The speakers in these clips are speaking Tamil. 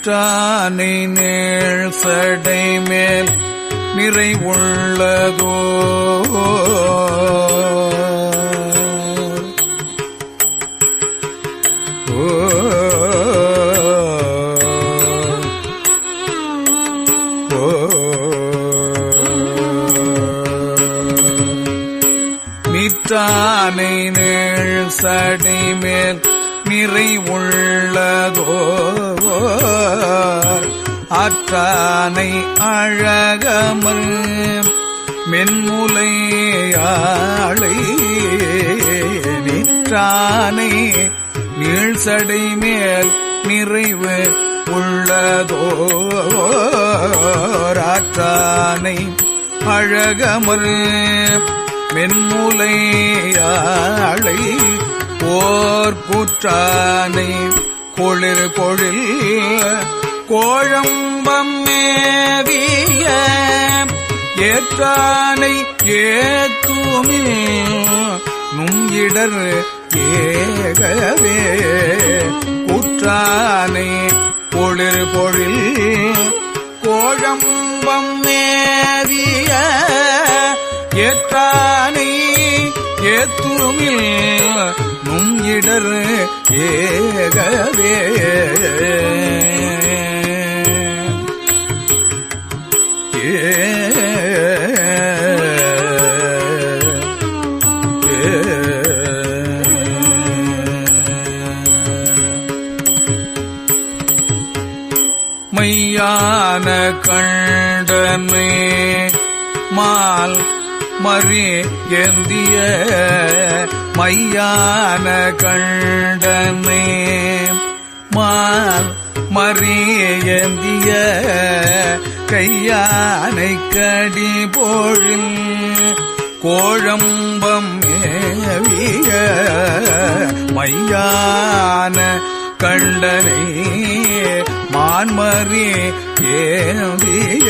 நிற்றானை நேள் சடை மேல் நிறை உள்ளதோ? நிற்றானை நேள் சடை மேல் நிறை உள்ளதோ ஆற்றானை அழகமல் மென்முலையாளை நிற்றானை நீழ்சடை மேல் நிறைவு உள்ளதோராற்றானை அழகமர் மென்முலையாளை ஓர் கூற்றானை குளிர் பொழில் கோழம்பம் மேவிய ஏற்றானை ஏத்துமே நுங்கிடர் ஏகவே. குற்றானை பொழிர் பொழில் கோழம்பம் மேவிய ஏற்றானை ஏத்துமில் இடர் ஏகவே. மையான கண்டனே மால் மறி எந்திய மையான கண்டனே மால் மறியந்திய கையானை கடி போழில் கோழம்பம் ஏவிய மையான கண்டனை. மான்மறி ஏந்திய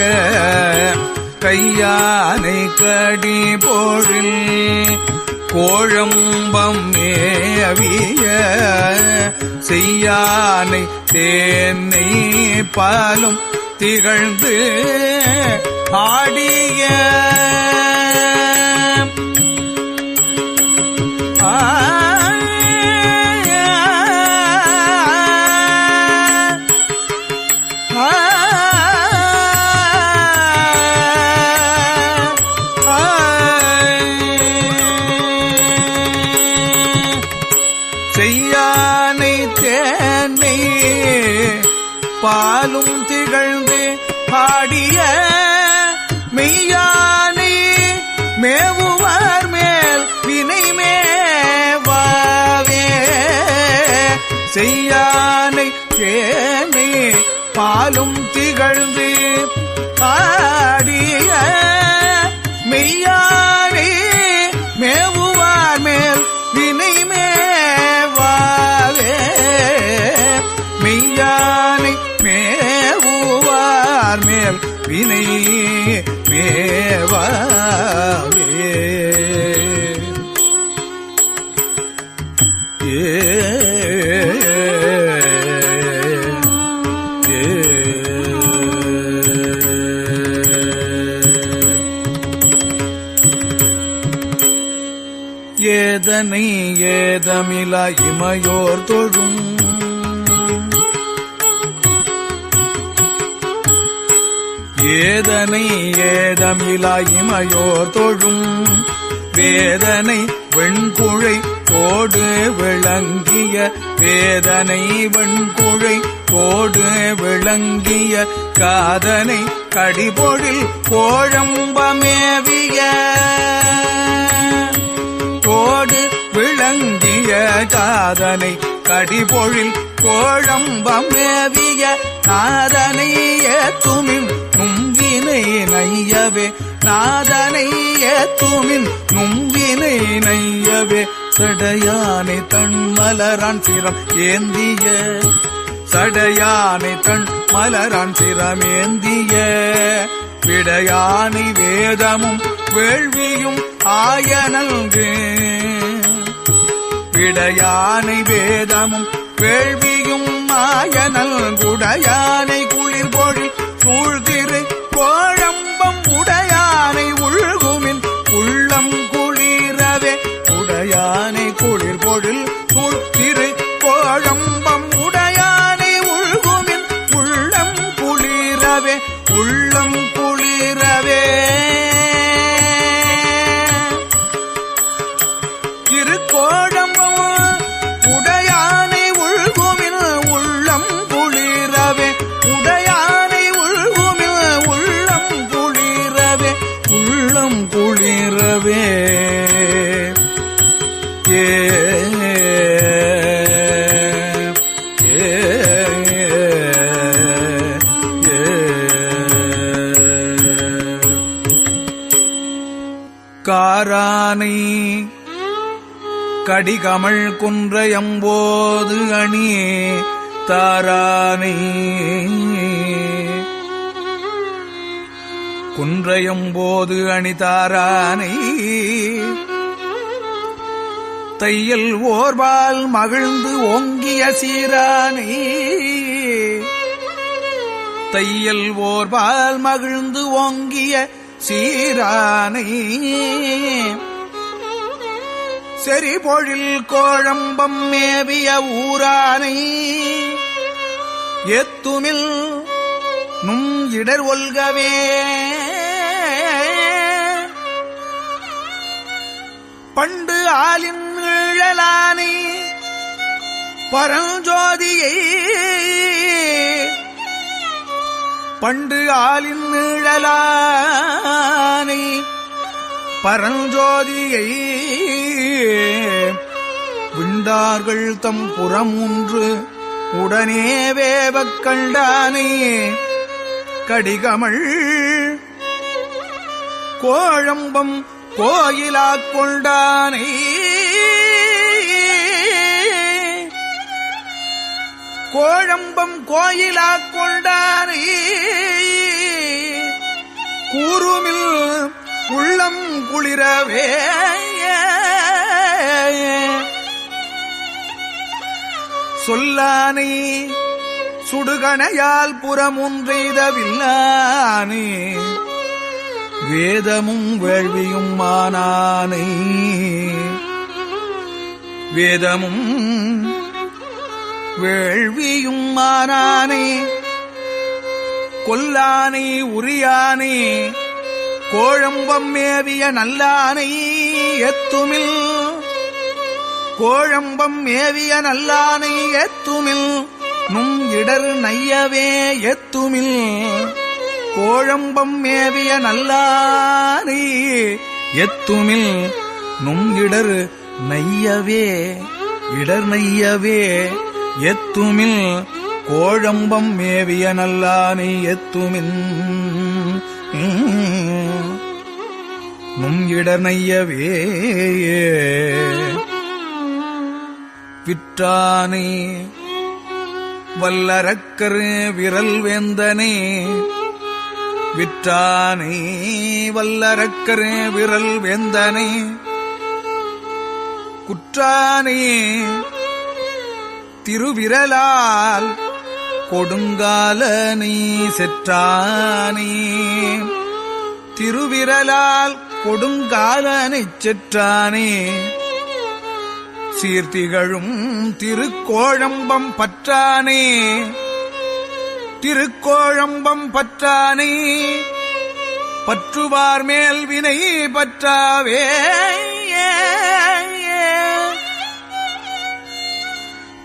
கையானை கடி போழில் கோழம்பம் மேவிய செய்யானை தேனை பாலும் திகழ்ந்து ஆடிய செய்யானை தேனை பாலும் திகழ்ந்து பாடிய மெய்யானை மேவுவார் மேல் வினை மேவாவே. செய்யானை தேனை பாலும் திகழ்ந்து பாடிய மெய்யானை மேவுவார் மேல் வினை வினை மேவாவே ஏதனை ஏதமில இமையோர் தொழும் ஏதனை ஏதமிலா இமையோர் தொழும். வேதனை வெண்குழை கோடு விளங்கிய வேதனை வெண்குழை கோடு விளங்கிய காதனை கடிபொழில் கோழம்பமேவிய. கோடு விளங்கிய காதனை கடிபொழில் கோழம்பமேவிய. நாதனை ஏத்துமின் நும்பினை நையவே நாதனை ஏத்துமின் நும்பினை நையவே சடையானை தன்மலரான் சிரம் ஏந்திய. சடையானை தன் மலரான் சிரம் ஏந்திய. விடையானை வேதமும் வேள்வியும் ஆயனல்கு விடையானை வேதமும் வேள்வியும் நாயனல் குடையானை குளிர்பொழில் சூழ்திரு கோழம்பம் உடையானை உள் கடிகமள் குன்றயம்போது அணி தாரானை. குன்றயம்போது அணி தாரானை. தையல் ஓர்வால் மகிழ்ந்து ஓங்கிய சீரானை. தையல் ஓர்வால் மகிழ்ந்து ஓங்கிய சீரானை. செறிபொழில் கோழம்பம் மேவிய ஊரானை எத்துமில் நும் இடர் ஒல்கவே. பண்டு ஆலின் நிழலானை பரஞ்சோதியை பண்டு ஆலின் நிழலானை பரஞ்சோதியை விண்டார்கள் தம் புறமூன்று. உடனே வேவக் கண்டானே கடிகமள். கோழம்பம் கோயிலாக் கொண்டானை கோழம்பம் கோயிலாக் கொண்ட குளிரவே. சொல்லானை சுடுகணையால் புறமுன்றெய்தவில்லானே வேதமும் வேள்வியும் மானானை. வேதமும் வேள்வியும் மானானே. கொல்லானை உரியானே. கோழம்பம் மேவிய நல்லானை எத்துமில். கோழம்பம் மேவிய நல்லானை எத்துமில். நும் இடர் நையவே எத்துமில். கோழம்பம் மேவிய நல்லானை எத்துமில். நும் இடர் நையவே இடர் நையவே எத்துமில். கோழம்பம் மேவிய நல்லானை எத்துமின். நும் இடர் விற்றானே வல்லரக்கர் விரல் வேந்தனே. விற்றானே வல்லரக்கர் விரல் வேந்தனே. குற்றானே திருவிரலால் கொடுங்காலனை செற்றானே. திருவிரலால் கொடுங்காலனைச் செற்றானே. சீர்த்திகழும் திருக்கோழம்பம் பற்றானே. திருக்கோழம்பம் பற்றானே. பற்றுவார் மேல் வினை பற்றாவே.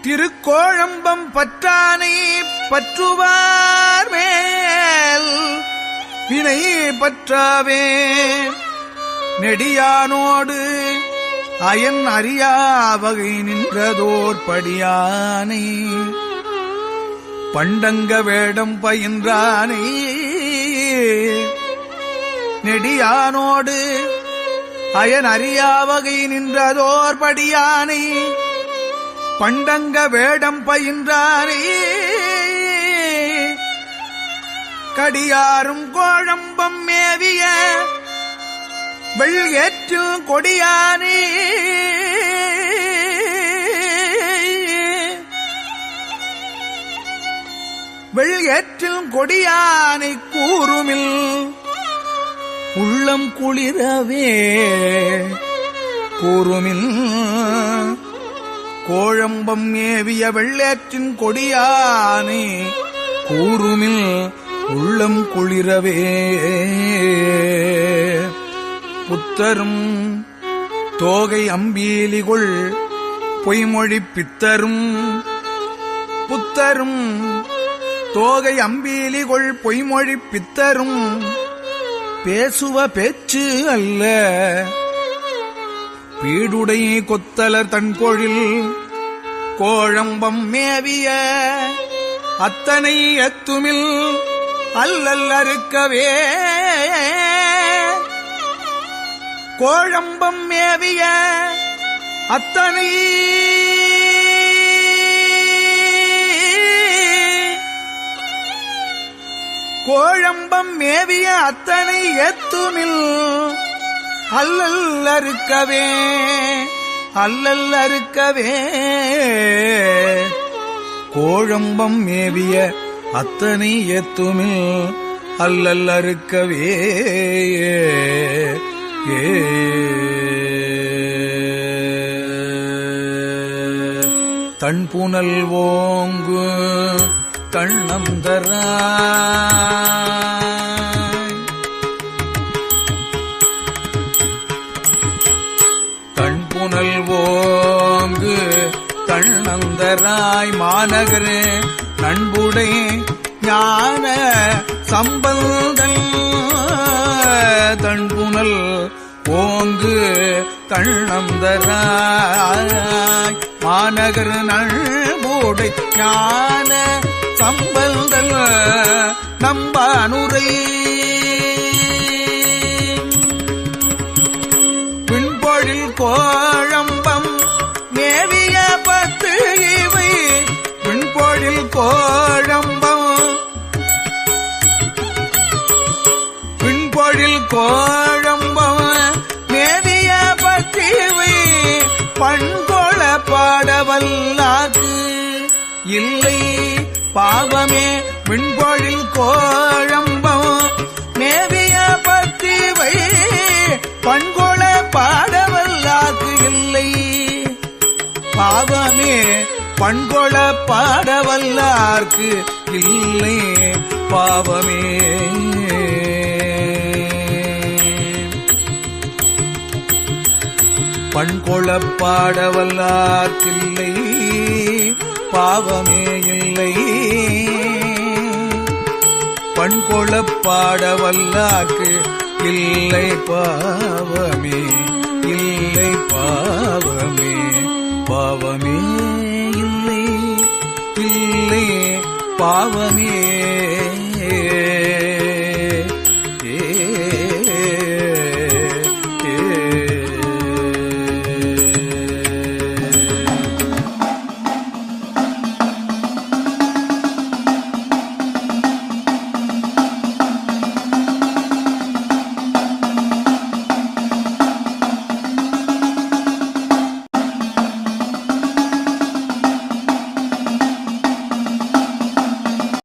திருக்கோழம்பம் பற்றானை பற்றுவார் மேல் வினை பற்றாவே. நெடியானோடு அயன் அறியா வகை நின்றதோர் படியானை. பண்டங்க வேடம் பயின்றானை. நெடியானோடு அயன் அறியா வகை நின்றதோர் படியானை. பண்டங்க வேடம் பயின்றானே. கடியாரும் கோழம்பம் மேவிய வெள் கொடியானே. ஏற்றும் கொடியானை கூறுமில் உள்ளம் குளிரவே. கூறுமில் கோழம்பம் ஏவிய வெள்ளேற்றின் கொடியானே. கூறுமில் உள்ளம் குளிரவே. புத்தரும் தோகை அம்பீலிகுள் பொய்மொழி பித்தரும். புத்தரும் தோகை அம்பீலிகொள் பொய்மொழி பித்தரும். பேசுவ பேச்சு அல்ல. பீடுடை கொத்தலர் தன்கொழில் கோழம்பம் மேவிய அத்தனை எத்துமில் அல்லல் அறுக்கவே. கோழம்பம் மேவிய அத்தனை. கோழம்பம் மேவிய அத்தனை எத்துமில் அல்லல் அறுக்கவே அல்லல் அறுக்கவே. கோழம்பம் மேவிய அத்தனை ஏத்துமில் அல்லல் அறுக்கவே. தன்புணல் ஓங்கு கண்ணம் கண்ணந்தராய் தன்புணல் ஓங்கு கண்ணந்தராய் மாநகரே நண்புடை ஞான சம்பந்தன். தன்புனல் ஓங்கு கண்ணந்தராய் மாநகர் நல்மூடை ஞான சம்பந்தல் நம்பானுரை. பின்பொழில் கோழம்பம் மேவிய பத்து இவை. பின்பொழில் கோழம்பம் கோழம்பம் மேவிய பத்திவை பண்கொள பாடவல்லாது இல்லை பாவமே விண்பொழில் கோழம்பம் மேவிய பத்திவை பண்கொள பாடவல்லாது இல்லை பாவமே பண்கொள பாடவல்லார்க்கு. இல்லை பாவமே பண்கொளப்பாடவல்லார்க்கில்லை பாவமே இல்லை. பண்கொள இல்லை பாவமே இல்லை பாவமே பாவமே இல்லை. இல்லை பாவமே.